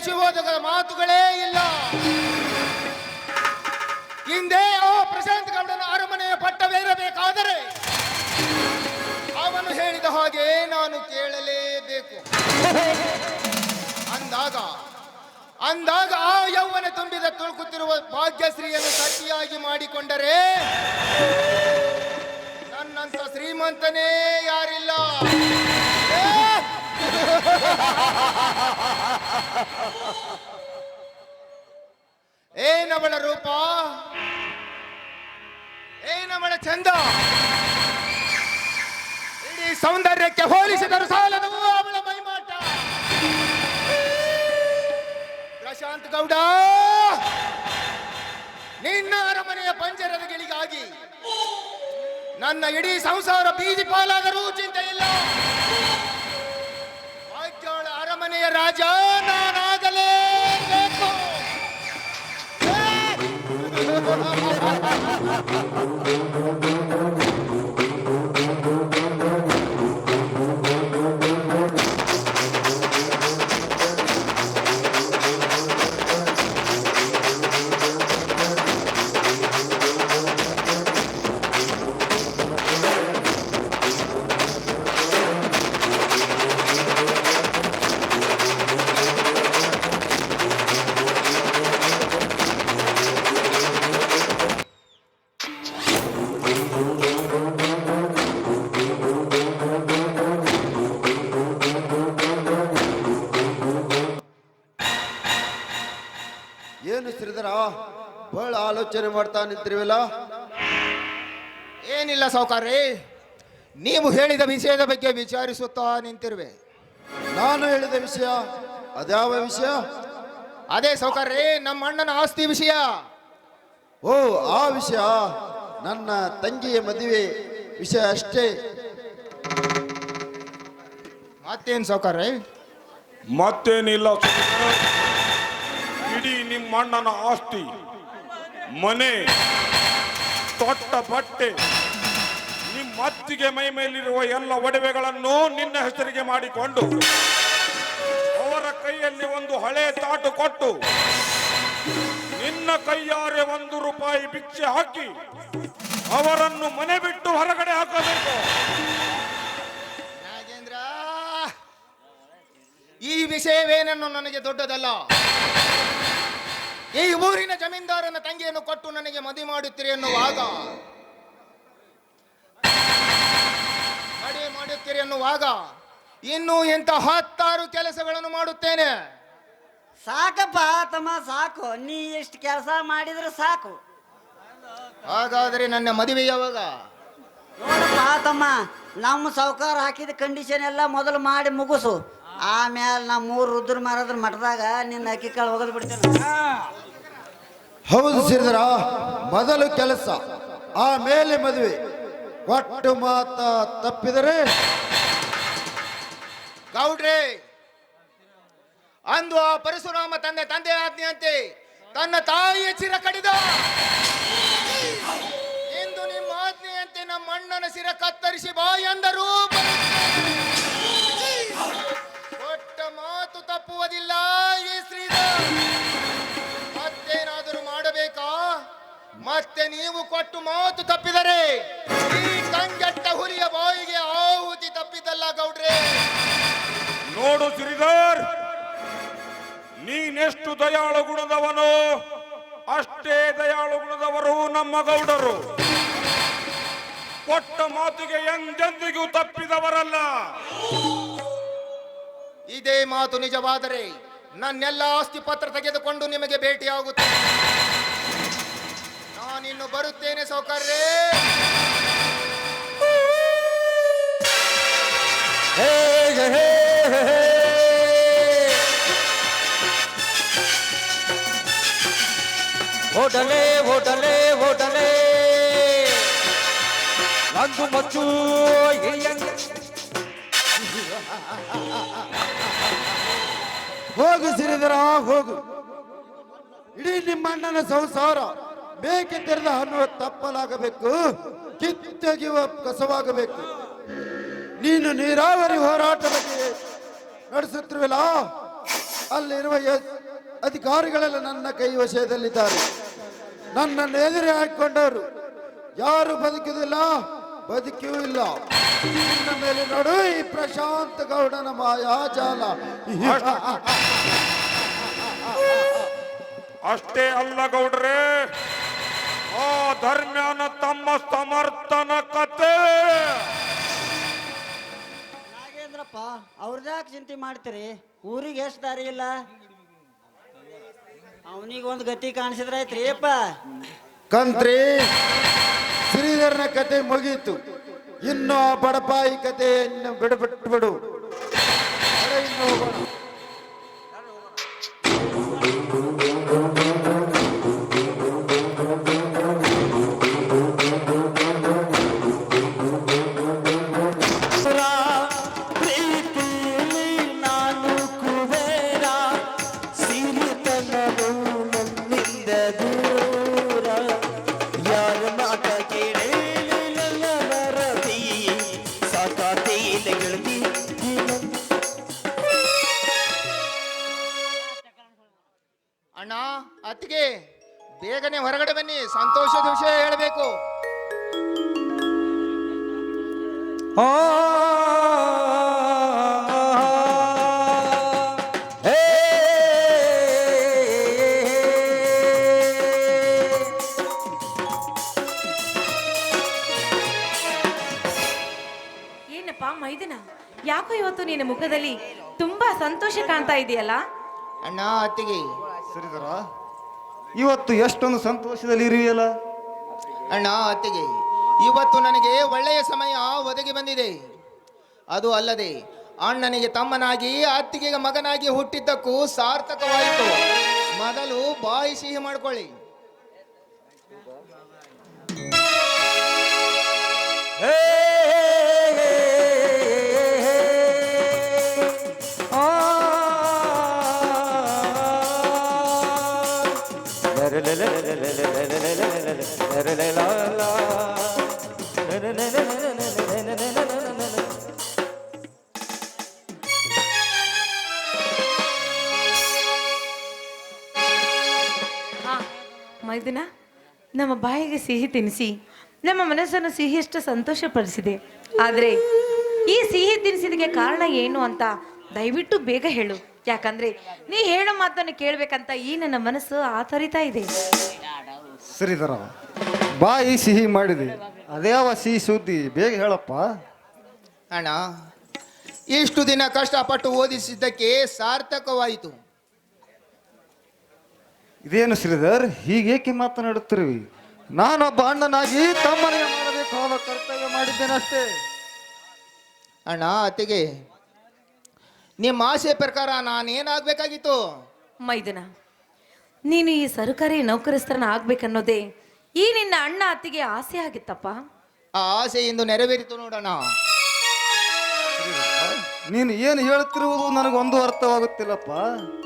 ಹುಸಿಬೋದದ ಮಾತುಗಳೇ ಇಲ್ಲ. ಹಿಂದೆ ಆ ಪ್ರಶಾಂತ್ ಗೌಡನ ಅರಮನೆಯ ಪಟ್ಟವೇರಬೇಕಾದರೆ ಅವನು ಹೇಳಿದ ಹಾಗೆ ನಾನು ಕೇಳಲೇಬೇಕು. ಅಂದಾಗ ಅಂದಾಗ ಆ ಯೌವನ ತುಂಬಿದ ತುಳುಕುತ್ತಿರುವ ಭಾಗ್ಯಶ್ರೀಯನ್ನು ಸತಿಯಾಗಿ ಮಾಡಿಕೊಂಡರೆ ನನ್ನಂತ ಶ್ರೀಮಂತನೇ ಯಾರಿಲ್ಲ! ಏನವಳ ರೂಪ? ಏನವಳ ಚಂದ? ಇಡೀ ಸೌಂದರ್ಯಕ್ಕೆ ಹೋಲಿಸಿದರು ಸಾಲದು ಅವಳ ಮೈಮಾಟ. ಪ್ರಶಾಂತ್ ಗೌಡ! ನಿನ್ನ ಅರಮನೆಯ ಪಂಜರದ ಗಿಳಿಗಾಗಿ ನನ್ನ ಇಡೀ ಸಂಸಾರ ಬೀದಿ ಪಾಲಾದರೂ ಚಿಂತೆ ಇಲ್ಲ ಅರಮನೆಯ ರಾಜ ನಾನಾಗಲೇಬೇಕು ಆಲೋಚನೆ ಮಾಡ್ತಾ ನಿಂತಿರುವಲ್ಲ? ಏನಿಲ್ಲ ಸೌಕಾರ್ರಿ ನೀವು ಹೇಳಿದ ವಿಷಯದ ಬಗ್ಗೆ ವಿಚಾರಿಸುತ್ತಾ ನಿಂತಿರುವೆ. ನಾನು ಹೇಳಿದ ವಿಷಯ ಅದ್ಯಾವ ವಿಷಯ? ಅದೇ ಸೌಕಾರ್ರಿ ನಮ್ಮ ಅಣ್ಣನ ಆಸ್ತಿ ವಿಷಯ. ಓ ಆ ವಿಷಯ ನನ್ನ ತಂಗಿಯ ಮದುವೆ ವಿಷಯ ಅಷ್ಟೇ. ಮತ್ತೇನ್ ಸೌಕಾರ್ರಿ ಮತ್ತೇನಿಲ್ಲ. ಇಡೀ ನಿಮ್ಮ ಅಣ್ಣನ ಆಸ್ತಿ. ಮನೆ, ತೊಟ್ಟ ಬಟ್ಟೆ, ನಿಮ್ಮ ಅತ್ತಿಗೆ ಮೈ ಮೇಲಿರುವ ಎಲ್ಲ ಒಡವೆಗಳನ್ನು ನಿನ್ನ ಹೆಸರಿಗೆ ಮಾಡಿಕೊಂಡು ಅವರ ಕೈಯಲ್ಲಿ ಒಂದು ಹಳೆ ತಾಟು ಕೊಟ್ಟು ನಿನ್ನ ಕೈಯಾರೆ ಒಂದು ರೂಪಾಯಿ ಭಿಕ್ಷೆ ಹಾಕಿ ಅವರನ್ನು ಮನೆ ಬಿಟ್ಟು ಹೊರಗಡೆ ಹಾಕಬೇಕು. ಈ ವಿಷಯವೇನನ್ನು ನನಗೆ ದೊಡ್ಡದಲ್ಲ? ಈ ಊರಿನ ಜಮೀನ್ದಾರನ ತಂಗಿಯನ್ನು ಕೊಟ್ಟು ನನಗೆ ಮದುವೆ ಮಾಡುತ್ತೀರಿ ಎನ್ನುವಾಗ ಮದುವೆ ಮಾಡುತ್ತೀರಿ ಎನ್ನುವಾಗ ಇನ್ನು ಇಂಥ ಹತ್ತಾರು ಕೆಲಸಗಳನ್ನು ಮಾಡುತ್ತೇನೆ. ಸಾಕಪ್ಪ ತಮ್ಮ ಸಾಕು ನೀ ಎಷ್ಟು ಕೆಲಸ ಮಾಡಿದ್ರೆ ಸಾಕು. ಹಾಗಾದ್ರೆ ನನ್ನ ಮದುವೆ ಯಾವಾಗ? ನೋಡಪ್ಪ ತಮ್ಮ ನಮ್ಮ ಸಾವುಕಾರ ಹಾಕಿದ ಕಂಡೀಷನ್ ಎಲ್ಲ ಮೊದಲು ಮಾಡಿ ಮುಗಿಸು. ಆಮೇಲೆ ನಾ ಮೂರು ರುದ್ರ ಮಾರದ್ರ ಮಠದಾಗ ನಿನ್ನ ಅಕ್ಕಿ ಕಾಳು ಹೋಗದ್ ಬಿಡ್ತೇನೆ. ಹೌದು ಸಿರಿದ್ರ ಮೊದಲು ಕೆಲಸ ಆಮೇಲೆ ಮದುವೆ. ಒಟ್ಟು ಮಾತ ತಪ್ಪಿದರೆ? ಗೌಡ್ರಿ ಅಂದು ಆ ಪರಶುರಾಮ ತಂದೆ ತಂದೆ ಆಜ್ಞೆಯಂತೆ ತನ್ನ ತಾಯಿಯ ಚಿರ ಕಡಿದ. ಇಂದು ನಿಮ್ಮ ಆಜ್ಞೆಯಂತೆ ನಮ್ಮ ಅಣ್ಣನ ಸಿರ ಕತ್ತರಿಸಿ ಬಾ ಎಂದರು ಕೊಟ್ಟ ಮಾತು ತಪ್ಪುವುದಿಲ್ಲ, ಈ ಶ್ರೀಧರ್. ಮತ್ತೇನಾದರೂ ಮಾಡಬೇಕಾ? ಮತ್ತೆ ನೀವು ಕೊಟ್ಟು ಮಾತು ತಪ್ಪಿದರೆ ಈ ಕಂಗೆಟ್ಟ ಹುಲಿಯ ಬಾಯಿಗೆ ಆಹುತಿ ತಪ್ಪಿದ್ದಲ್ಲ ಗೌಡ್ರೆ. ನೋಡು ಶ್ರೀಧರ್, ನೀನೆಷ್ಟು ದಯಾಳು ಗುಣದವನು, ಅಷ್ಟೇ ದಯಾಳು ಗುಣದವರು ನಮ್ಮ ಗೌಡರು. ಕೊಟ್ಟ ಮಾತಿಗೆ ಎಂದೆಂದಿಗೂ ತಪ್ಪಿದವರಲ್ಲ. ಇದೇ ಮಾತು ನಿಜವಾದರೆ ನನ್ನೆಲ್ಲ ಆಸ್ತಿ ಪತ್ರ ತೆಗೆದುಕೊಂಡು ನಿಮಗೆ ಭೇಟಿಯಾಗುತ್ತೇನೆ. ನಾನಿನ್ನು ಬರುತ್ತೇನೆ ಸೌಕರ್ಯೇ. ಓಡಲೆ ಓಡಲೆ ಓಡಲೆ. ನಂದು ಮಚ್ಚು ಹೋಗು ಸಿರಿದರ ಹೋಗು. ಇಡೀ ನಿಮ್ಮ ಅಣ್ಣನ ಸಂಸಾರ ಬೇಕಿದ್ದರಿಂದ ಅನ್ನುವ ತಪ್ಪಲಾಗಬೇಕು, ಕಿತ್ತೊಗೆಯುವ ಕಸವಾಗಬೇಕು. ನೀನು ನೀರಾವರಿ ಹೋರಾಟ ನಡೆಸುತ್ತಿರುವಲ್ಲ? ಅಲ್ಲಿರುವ ಅಧಿಕಾರಿಗಳೆಲ್ಲ ನನ್ನ ಕೈ ವಶದಲ್ಲಿದ್ದಾರೆ. ನನ್ನನ್ನು ಎದುರು ಹಾಕಿಕೊಂಡವರು ಯಾರು ಬದುಕುವುದಿಲ್ಲ ಬದುಕಿಯೂ ಇಲ್ಲ. ನಿನ್ನ ಮೇಲೆ ನೋಡು ಈ ಪ್ರಶಾಂತ ಗೌಡನ ಮಾಯಾಜಾಲ. ಅಷ್ಟೇ ಅಲ್ಲ ಗೌಡ್ರೆ ಆ ಧರ್ಮ್ಯಾನ ತಮ್ಮ ಸಮರ್ಥನ ಕತೆ. ನಾಗೇಂದ್ರಪ್ಪ ಅವ್ರದ್ಯಾಕೆ ಚಿಂತೆ ಮಾಡ್ತೀರಿ? ಊರಿಗೆ ಎಷ್ಟು ದಾರಿ ಇಲ್ಲ? ಅವನಿಗೆ ಒಂದು ಗತಿ ಕಾಣಿಸಿದ್ರಾಯ್ತ್ರಿ ಅಪ್ಪ. ಕಂತ್ರಿ ಶ್ರೀಧರನ ಕತೆ ಮುಗೀತು. ಇನ್ನು ಬಡಪಾಯಿ ಕಥೆಯನ್ನು ಬಿಡಬಿಟ್ಟು ಬಿಡು ಅಣ್ಣ ಅತ್ತಿಗೆ ಬೇಗನೆ ಹೊರಗಡೆ ಬನ್ನಿ ಸಂತೋಷದ ವಿಷಯ ಹೇಳಬೇಕು ಮೈದನ ಯಾಕೋ ಇವತ್ತು ನಿನ್ನ ಮುಖದಲ್ಲಿ ತುಂಬಾ ಸಂತೋಷ ಕಾಣ್ತಾ ಇದೆಯಲ್ಲ ಅಣ್ಣ ಅತ್ತಿಗೆ ಸರಿದರ? ಇವತ್ತು ಎಷ್ಟೊಂದು ಸಂತೋಷದಲ್ಲಿ ಇರುವಿಯಲ್ಲ ಅಣ್ಣ ಅತ್ತಿಗೆ ಇವತ್ತು ನನಗೆ ಒಳ್ಳೆಯ ಸಮಯ ಒದಗಿ ಬಂದಿದೆ. ಅದು ಅಲ್ಲದೆ ಅಣ್ಣನಿಗೆ ತಮ್ಮನಾಗಿ ಅತ್ತಿಗೆಗೆ ಮಗನಾಗಿ ಹುಟ್ಟಿದ್ದಕ್ಕೂ ಸಾರ್ಥಕವಾಯಿತು. ಮೊದಲು ಬಾಯಿ ಸಿಹಿ ಮಾಡ್ಕೊಳ್ಳಿ. ಹೇ! ಮೈದನ ನಮ್ಮ ಬಾಯಿಗೆ ಸಿಹಿ ತಿನ್ನಿಸಿ ನಮ್ಮ ಮನಸ್ಸನ್ನು ಸಿಹಿಯಷ್ಟು ಸಂತೋಷಪಡಿಸಿದೆ. ಆದರೆ ಈ ಸಿಹಿ ತಿನ್ನಿಸಿದಕ್ಕೆ ಕಾರಣ ಏನು ಅಂತ ದಯವಿಟ್ಟು ಬೇಗ ಹೇಳು. ಯಾಕಂದ್ರೆ ನೀ ಹೇಳೋ ಮಾತನ್ನು ಕೇಳಬೇಕಂತ ಈ ನನ್ನ ಮನಸ್ಸು ಆತರಿತಾ ಇದೆ. ಸರಿದರ ಬಾಯಿ ಸಿಹಿ ಮಾಡಿದೆ ಅದ್ಯಾವ ಸಿಹಿ ಸುದ್ದಿ ಬೇಗ ಹೇಳಪ್ಪ. ಅಣ್ಣ ಇಷ್ಟು ದಿನ ಕಷ್ಟಪಟ್ಟು ಓದಿಸಿದ್ದಕ್ಕೆ ಸಾರ್ಥಕವಾಯಿತು. ಇದೇನು ಶ್ರೀಧರ್? ಹೀಗೇಕೆ ಮಾತನಾಡುತ್ತಿರುವಿ? ನಾನೊಬ್ಬ ಅಣ್ಣನಾಗಿ ತಮ್ಮನಿಗೆ ಮಾಡಬೇಕಾದ ಕರ್ತವ್ಯ ಮಾಡಿದ್ದೇನಷ್ಟೇ. ಅಣ್ಣ ಅತ್ತಿಗೆ ನಿಮ್ಮ ಆಸೆ ಪ್ರಕಾರ ನಾನೇನಾಗಬೇಕಾಗಿತ್ತು? ಮೈದನ ನೀನು ಈ ಸರ್ಕಾರಿ ನೌಕರಸ್ಥರನ್ನ ಆಗ್ಬೇಕನ್ನೋದೇ ಈ ನಿನ್ನ ಅಣ್ಣ ಅತ್ತಿಗೆ ಆಸೆ ಆಗಿತ್ತಪ್ಪ. ಆ ಆಸೆ ಇಂದು ನೆರವೇರಿತು ನೋಡೋಣ ನೀನು ಏನು ಹೇಳುತ್ತಿರುವುದು ನನಗೊಂದು ಅರ್ಥವಾಗುತ್ತಿಲ್ಲಪ್ಪ.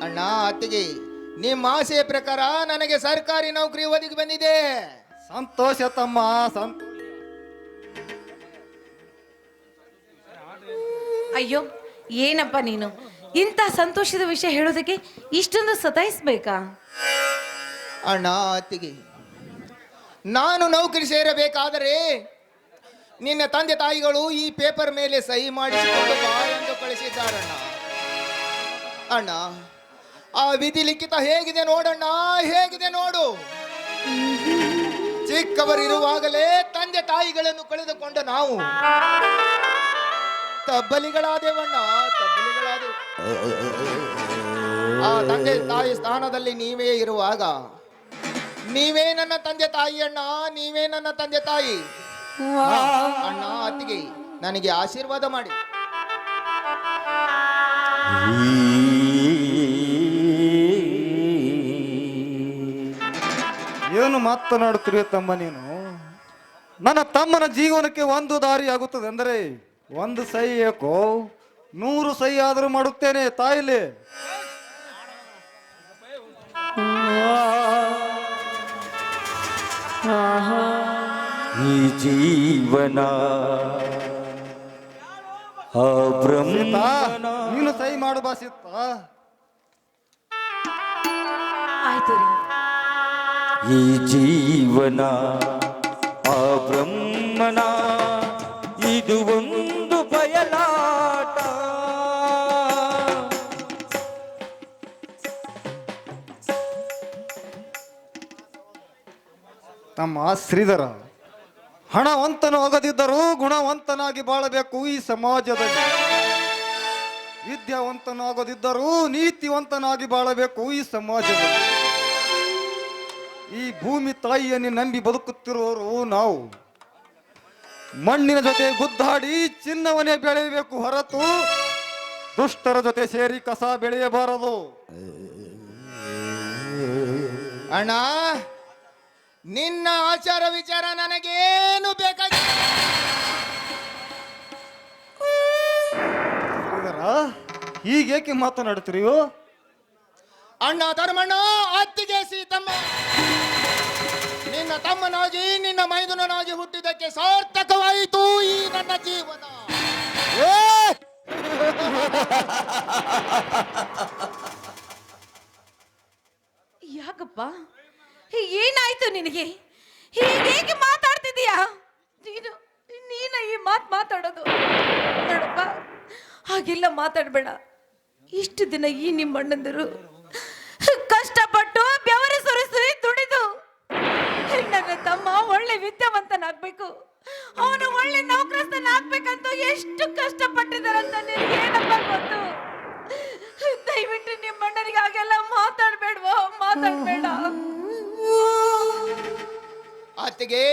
ಅಣ್ಣ ಅತ್ತಿಗೆ ನಿಮ್ಮ ಆಸೆಯ ಪ್ರಕಾರ ನನಗೆ ಸರ್ಕಾರಿ ನೌಕರಿ ಒದಗಿ ಬಂದಿದೆ. ಸಂತೋಷ ತಮ್ಮ ಸಂತೋಷ. ಅಯ್ಯೋ ಏನಪ್ಪ ನೀನು? ಇಂಥ ಸಂತೋಷದ ವಿಷಯ ಹೇಳೋದಕ್ಕೆ ಇಷ್ಟೊಂದು ಸತಾಯಿಸ್ಬೇಕಾ? ಅಣ್ಣ ಅತ್ತಿಗೆ ನಾನು ನೌಕರಿ ಸೇರಬೇಕಾದರೆ ನಿನ್ನ ತಂದೆ ತಾಯಿಗಳು ಈ ಪೇಪರ್ ಮೇಲೆ ಸಹಿ ಮಾಡಿಸಿಕೊಂಡು ಬಾ ಎಂದು ಕಳಿಸಿದ್ದಾರಣ್ಣ. ಅಣ್ಣ ಆ ವಿಧಿ ಲಿಖಿತ ಹೇಗಿದೆ ನೋಡಣ್ಣ, ಹೇಗಿದೆ ನೋಡು. ಚಿಕ್ಕವರಿರುವಾಗಲೇ ತಂದೆ ತಾಯಿಗಳನ್ನು ಕಳೆದುಕೊಂಡ ನಾವು. ತಬ್ಬಲಿಗಳಾದೇವಣ್ಣ ತಬ್ಬಲಿಗಳಾದೆವು ಆ ತಂದೆ ತಾಯಿ ಸ್ಥಾನದಲ್ಲಿ ನೀವೇ ಇರುವಾಗ, ನೀವೇ ನನ್ನ ತಂದೆ ತಾಯಿ ಅಣ್ಣ, ನೀವೇ ನನ್ನ ತಂದೆ ತಾಯಿ. ಅಣ್ಣ ಅತ್ತಿಗೆ ನನಗೆ ಆಶೀರ್ವಾದ ಮಾಡಿ. ಮಾತನಾಡುತ್ತಿರುವೆ ತಮ್ಮ ನೀನು ನನ್ನ ತಮ್ಮನ ಜೀವನಕ್ಕೆ ಒಂದು ದಾರಿ ಆಗುತ್ತದೆ ಅಂದರೆ ಒಂದು ಸೈ ಏಕೋ ನೂರು ಸೈ ಆದರೂ ಮಾಡುತ್ತೇನೆ ತಾಯಿಲಿ. ಈ ಜೀವನ ನೀನು ಸೈ ಮಾಡು ಬಾ ಸೀತಾ. ಆಯ್ತು ರೀ. ಈ ಜೀವನ, ಆ ಬ್ರಹ್ಮನ, ಇದು ಒಂದು ಬಯಲಾಟ. ತಮ್ಮ ಶ್ರೀಧರ ಹಣವಂತನು ಆಗದಿದ್ದರೂ ಗುಣವಂತನಾಗಿ ಬಾಳಬೇಕು ಈ ಸಮಾಜದಲ್ಲಿ. ವಿದ್ಯಾವಂತನಾಗದಿದ್ದರೂ ನೀತಿವಂತನಾಗಿ ಬಾಳಬೇಕು ಈ ಸಮಾಜದಲ್ಲಿ. ಈ ಭೂಮಿ ತಾಯಿಯನ್ನು ನಂಬಿ ಬದುಕುತ್ತಿರುವವರು ನಾವು. ಮಣ್ಣಿನ ಜೊತೆ ಗುದ್ದಾಡಿ ಚಿನ್ನವನ್ನೇ ಬೆಳೆಯಬೇಕು ಹೊರತು ದುಷ್ಟರ ಜೊತೆ ಸೇರಿ ಕಸ ಬೆಳೆಯಬಾರದು. ಅಣ್ಣ, ನಿನ್ನ ಆಚಾರ ವಿಚಾರ ನನಗೇನು ಬೇಕಾಗಿಲ್ಲ. ಹೀಗೇಕೆ ಮಾತನಾಡುತ್ತೀರಿಯೋ ಅಣ್ಣ ಧರ್ಮಣ್ಣ! ಮೈದುನನಾಗಿ ಸಾರ್ಥಕವಾಯಿತು ಈ ನನ್ನ ಜೀವನ. ಯಾಕಪ್ಪ? ಏನಾಯ್ತು ನಿನಗೆ? ಹೀಗೇಗೆ ಮಾತಾಡ್ತಿದೀಯಾ? ನೀನು, ನೀನ ಈ ಮಾತು ಮಾತಾಡೋದು. ನೋಡಪ್ಪ, ಹಾಗೆಲ್ಲ ಮಾತಾಡಬೇಡ. ಇಷ್ಟು ದಿನ ಈ ನಿಮ್ಮ ಅಣ್ಣಂದರು ಕಷ್ಟಪಟ್ಟು ಬೆವರಿ ಸುರಿಸಿ ದುಡಿದು ನನ್ನ ತಮ್ಮ ಒಳ್ಳೆ ವಿದ್ಯಾವಂತನಾಗ್ಬೇಕು ಅವನು ಒಳ್ಳೆ ನೌಕರಸ್ಥನಾಗ್ಬೇಕಂತ ಎಷ್ಟು ಕಷ್ಟಪಟ್ಟಿದಾರಂತ ನಿನಗೆ ಏನಪ್ಪ ಗೊತ್ತು? ದಯವಿಟ್ಟು ನಿಮ್ಮ ಅಣ್ಣನಿಗೆ ಹಾಗೆಲ್ಲ ಮಾತಾಡ್ಬೇಡ್ವೋ? ಮಾತಾಡ್ಬೇಡ. ಅತ್ತಿಗೆ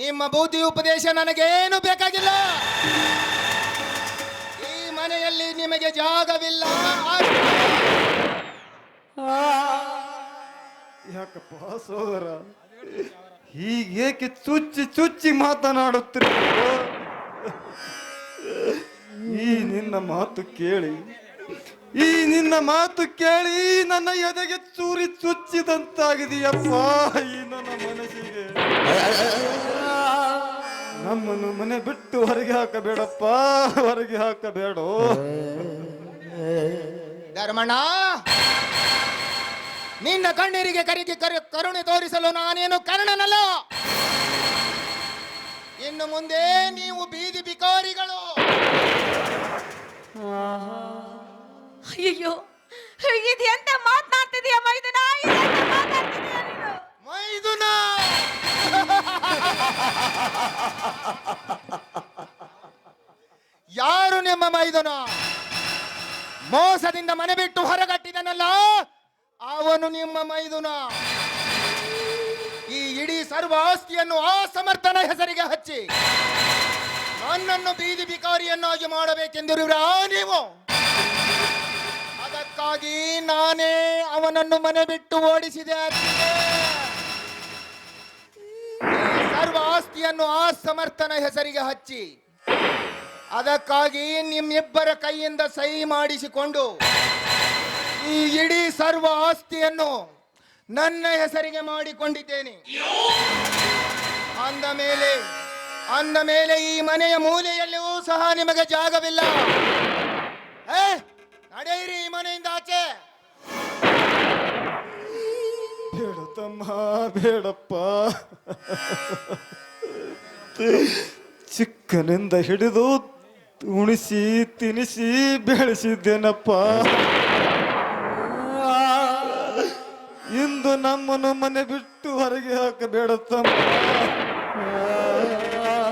ನಿಮ್ಮ ಬುದ್ಧಿ ಉಪದೇಶ ನನಗೇನು ಬೇಕಾಗಿಲ್ಲ. ಈ ಮನೆಯಲ್ಲಿ ನಿಮಗೆ ಜಾಗವಿಲ್ಲ. ಯಾಕಪ್ಪ ಸೋದರ? ಹೀಗೇಕೆ ಚುಚ್ಚಿ ಚುಚ್ಚಿ ಮಾತನಾಡುತ್ತಿರು? ಈ ನಿನ್ನ ಮಾತು ಕೇಳಿ, ಈ ನಿನ್ನ ಮಾತು ಕೇಳಿ ನನ್ನ ಎದೆಗೆ ಚೂರಿ ಚುಚ್ಚಿದಂತಾಗಿದೆಯಪ್ಪ ಈ ನನ್ನ ಮನಸ್ಸಿಗೆ. ನಮ್ಮನ್ನು ಮನೆ ಬಿಟ್ಟು ಹೊರಗೆ ಹಾಕಬೇಡಪ್ಪ, ಹೊರಗೆ ಹಾಕಬೇಡ. ಧರ್ಮಣ್ಣ! ನಿನ್ನ ಕಣ್ಣೀರಿಗೆ ಕರಿಗೆ ಕರು- ಕರುಣೆ ತೋರಿಸಲು ನಾನೇನು ಕರ್ಣನಲ್ಲ? ಇನ್ನು ಮುಂದೆ ನೀವು ಬೀದಿ ಬಿಕಾರಿಗಳು. ಅಯ್ಯೋ ಇದು ಎಂತ ಮಾತನಾಡ್ತಿದೀಯ ಮೈದುನ? ಇದೆಂತ ನೀನು? ಮೈದುನ! ಯಾರು ನಿಮ್ಮ ಮೈದುನ? ಮೋಸದಿಂದ ಮನೆ ಬಿಟ್ಟು ಹೊರಗಟ್ಟಿದನಲ್ಲ? ಅವನು ನಿಮ್ಮ ಮೈದುನ. ಈ ಇಡೀ ಸರ್ವ ಆಸ್ತಿಯನ್ನು ಆ ಸಮರ್ಥನ ಹೆಸರಿಗೆ ಹಚ್ಚಿ. ನನ್ನನ್ನು ಬೀದಿ ಬಿಕಾರಿಯನ್ನಾಗಿ ಮಾಡಬೇಕೆಂದಿರುವಿರಾ ನೀವು? ಅದಕ್ಕಾಗಿ ನಾನೇ ಅವನನ್ನು ಮನೆ ಬಿಟ್ಟು ಓಡಿಸಿದೆ ಸರ್ವ ಆಸ್ತಿಯನ್ನು ಆ ಸಮರ್ಥನ ಹೆಸರಿಗೆ ಹಚ್ಚಿ. ಅದಕ್ಕಾಗಿ ನಿಮ್ಮಿಬ್ಬರ ಕೈಯಿಂದ ಸಹಿ ಮಾಡಿಸಿಕೊಂಡು ಈ ಇಡೀ ಸರ್ವ ಆಸ್ತಿಯನ್ನು ನನ್ನ ಹೆಸರಿಗೆ ಮಾಡಿಕೊಂಡಿದ್ದೇನೆ. ಅಂದ ಮೇಲೆ ಅಂದ ಮೇಲೆ ಈ ಮನೆಯ ಮೂಲೆಯಲ್ಲಿಯೂ ಸಹ ನಿಮಗೆ ಜಾಗವಿಲ್ಲ. ಏ, ನಡೆಯಿರಿ ಈ ಮನೆಯಿಂದ ಆಚೆ. ಬೇಡ ತಮ್ಮ ಬೇಡಪ್ಪ. ಚಿಕ್ಕನಿಂದ ಹಿಡಿದು ಉಣಿಸಿ, ತಿನಿಸಿ, ಬೆಳೆಸಿದ್ದೇನಪ್ಪ. ಇಂದು ನಮ್ಮನ್ನು ಮನೆ ಬಿಟ್ಟು ಹೊರಗೆ ಹಾಕಬೇಡ ತಮ್ಮ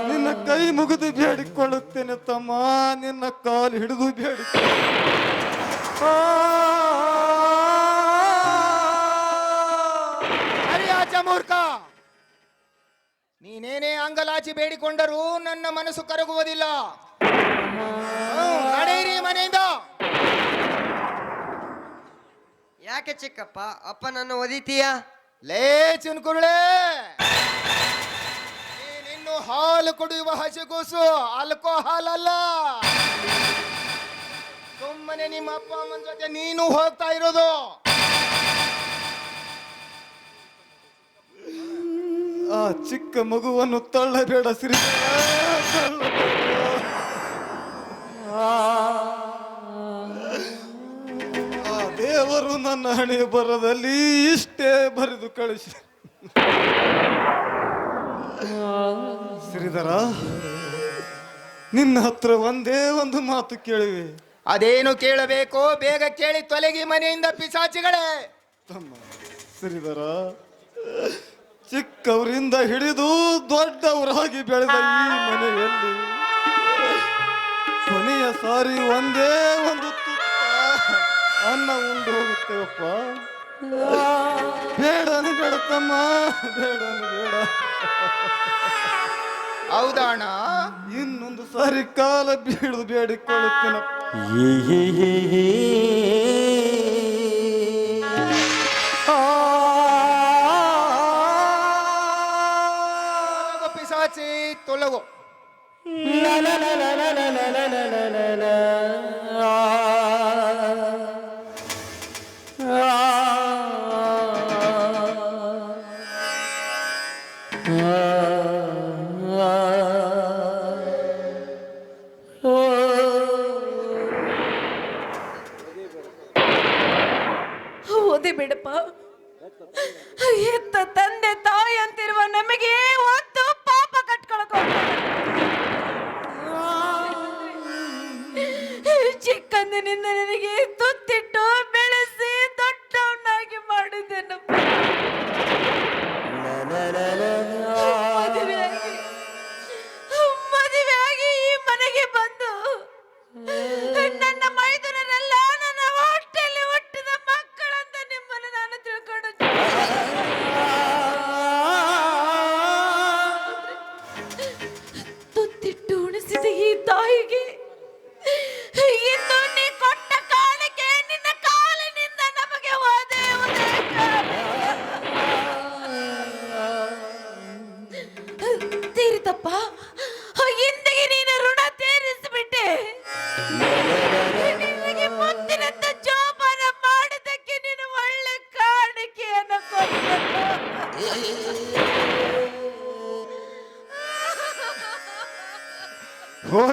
ನಿನ್ನ ಕೈ ಮುಗಿದು ಬೇಡಿಕೊಳ್ಳುತ್ತೇನೆ ತಮ್ಮ. ನಿನ್ನ ಕಾಲು ಹಿಡಿದು ಹರಿಯಾಚ ಮೂರ್ಖ. ನೀನೇನೇ ಅಂಗಲಾಚಿ ಬೇಡಿಕೊಂಡರೂ ನನ್ನ ಮನಸ್ಸು ಕರಗುವುದಿಲ್ಲ. ನಡೆಯಿರಿ ಮನೆಯಿಂದ. ಯಾಕೆ ಚಿಕ್ಕಪ್ಪ? ಅಪ್ಪ ನನ್ನ ಒದಿತೀಯ? ಲೇ ಚಿನ್ಕುರುಳೆ! ನೀನಿನ್ನು ಹಾಲು ಕುಡಿಯುವ ಹಸಿಗೂಸು ಆಲ್ಕೋಹಾಲ್ ಅಲ್ಲ ಸುಮ್ಮನೆ ನಿಮ್ಮ ಅಪ್ಪ ಅಮ್ಮನ ಜೊತೆ ನೀನು ಹೋಗ್ತಾ ಇರೋದು! ಆ ಚಿಕ್ಕ ಮಗುವನ್ನು ತಳ್ಳಬೇಡ ಸಿರಿ ಆ ದೇವರು ನನ್ನ ಹಣೆ ಬರದಲ್ಲಿ ಇಷ್ಟೇ ಬರೆದು ಕಳಿಸಿ. ಶ್ರೀಧರ ನಿನ್ನ ಹತ್ರ ಒಂದೇ ಒಂದು ಮಾತು ಕೇಳಿವೆ. ಅದೇನು ಕೇಳಬೇಕು ಬೇಗ ಕೇಳಿ ತೊಲಗಿ ಮನೆಯಿಂದ ಪಿಸಾಚಿಗಳೇ. ತಮ್ಮ ಶ್ರೀಧರ ಚಿಕ್ಕವರಿಂದ ಹಿಡಿದು ದೊಡ್ಡವರಾಗಿ ಬೆಳೆದ ಈ ಮನೆಯಲ್ಲಿ ಕೊನೆಯ ಸಾರಿ ಒಂದೇ ಒಂದು ಅನ್ನ ಉಂಡು ಹೋಗುತ್ತೇವಪ್ಪ ಬೇಡನು ಬೇಡ ತಮ್ಮ ಬೇಡನು ಬೇಡ ಹೌದಾಣ ಇನ್ನೊಂದು ಸಾರಿ ಕಾಲ ಬೀಳದು ಬೇಡಿಕೊಳ್ಳುತ್ತೇನಪ್ಪ ತೊಲಗು ಪಿಸಾಚಿ ತೊಲಗು ಓದಿ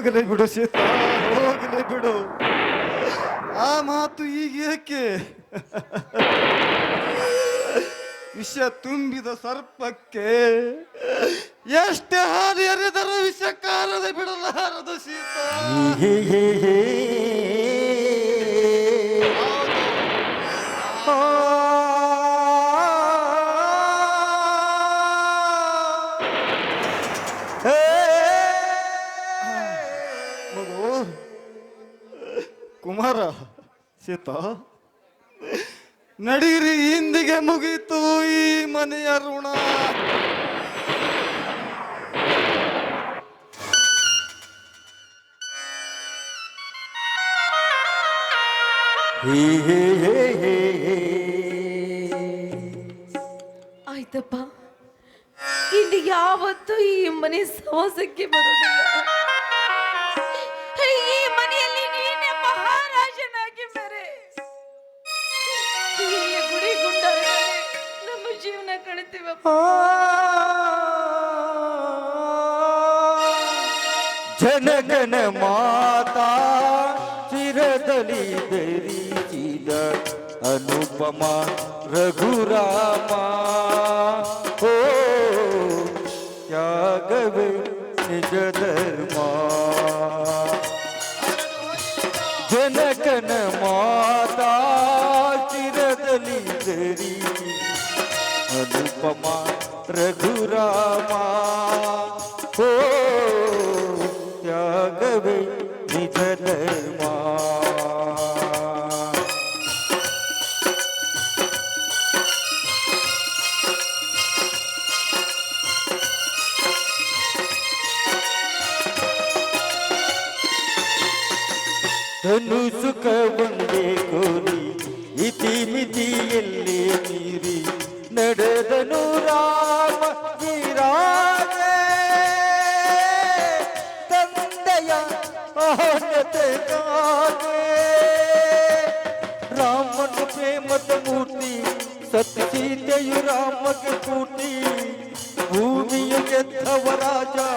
ಹೋಗಲೇ ಬಿಡು ಸೀತ, ಹೋಗಲೇ ಬಿಡು. ಆ ಮಾತು ಈಗ ಏಕೆ? ವಿಷ ತುಂಬಿದ ಸರ್ಪಕ್ಕೆ ಎಷ್ಟೇ ಹಾನಿ ಎರೆದರೂ ವಿಷ ಕಾರದೆ ಬಿಡಲಾರದು ಸೀತಾ. ಸೀತಾ ನಡೀರಿ ಇಂದಿಗೆ ಮುಗೀತು ಈ ಮನೆಯ ಋಣ. ಆಯ್ತಪ್ಪ. ಇಲ್ಲಿ ಯಾವತ್ತೂ ಈ ಮನೆ ಸವಾಸಕ್ಕೆ ಬರುವುದಿಲ್ಲ. જનગણ માતા ચિરદલી દરી ચિદ અનુપમા રઘુરામા હો ત્યાગ નિજ ધર્મા જનગણ માતા अनुपमा रघुरामा हो त्याग भाई राम मूर्ति सती दे राम मूर्ती भूमि के थव राजा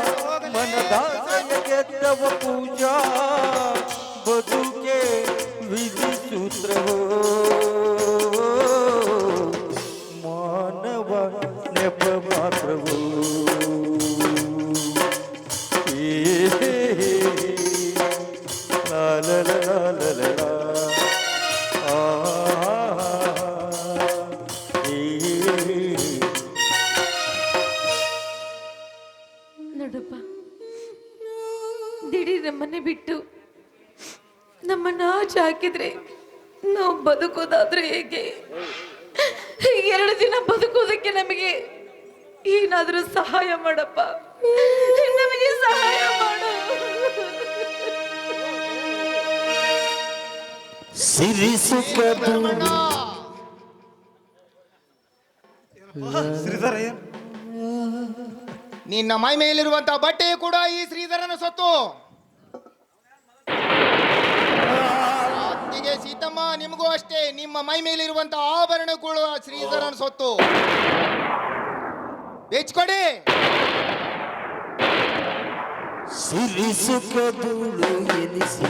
ಸಿರಿ ಶ್ರೀಧರ ಏನ್ ನಿನ್ನ ಮೈ ಮೇಲಿರುವಂತಹ ಬಟ್ಟೆ ಕೂಡ ಈ ಶ್ರೀಧರನ ಸೊತ್ತು. ಅತ್ತಿಗೆ ಸೀತಮ್ಮ ನಿಮಗೂ ಅಷ್ಟೇ ನಿಮ್ಮ ಮೈ ಮೇಲಿರುವಂತಹ ಆಭರಣ ಕೂಡ ಶ್ರೀಧರನ ಸೊತ್ತು. ಬೆಚ್ಕೊಡಿ ಸಿರಿ ಎನಿಸಿ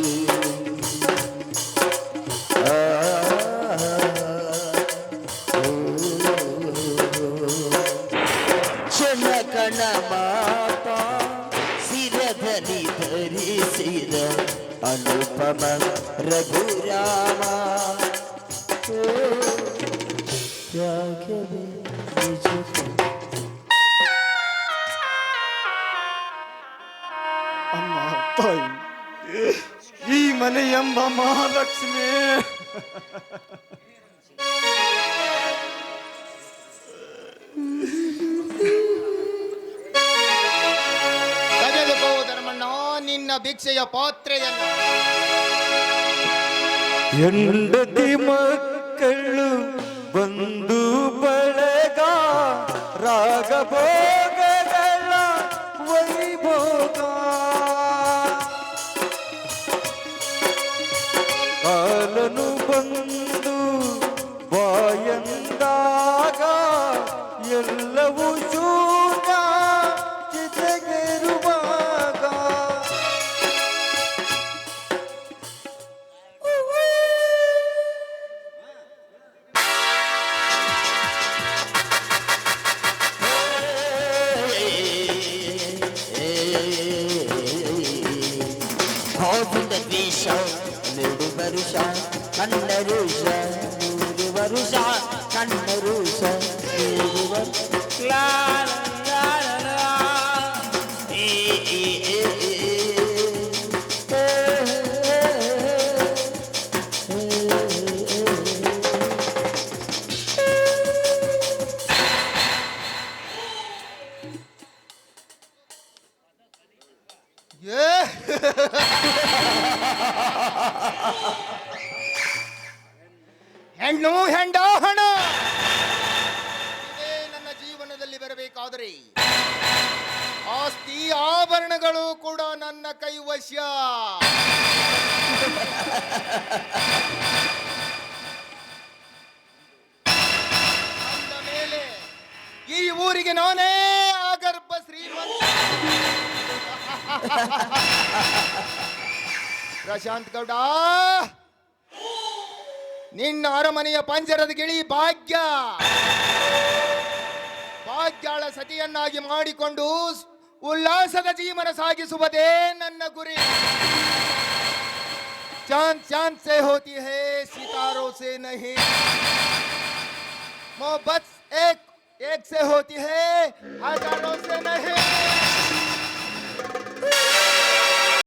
पवन रघुरामा। क्या अम्मा महालक्ष्मी। ಭಿಕ್ಷೆಯ ಪಾತ್ರೆಯನ್ನು ಹೆಂಡತಿ ಮಕ್ಕಳು ಆಭರಣಗಳು ಕೂಡ ನನ್ನ ಮೇಲೆ ಈ ಊರಿಗೆ ನಾನೇ ಆಗರ್ಭ ಶ್ರೀಮಂತ. ಪ್ರಶಾಂತ್ ಗೌಡ, ನಿನ್ನ ಅರಮನೆಯ ಪಂಜರದ ಗಿಳಿ ಭಾಗ್ಯ. ಭಾಗ್ಯಾಳ ಸತಿಯನ್ನಾಗಿ ಮಾಡಿಕೊಂಡು ಉಲ್ಲಾಸದ ಜೀವನ ಸಾಗಿಸುವುದೇ ನನ್ನ ಗುರಿ ಚಾಂದ್ ಚಾಂದ್ ಸೆ ಹೋತಿ ಹೇ ಸಿತಾರೋ ಸೆ ನಹಿ मोहब्बत एक एक से होती है हजारों से नहीं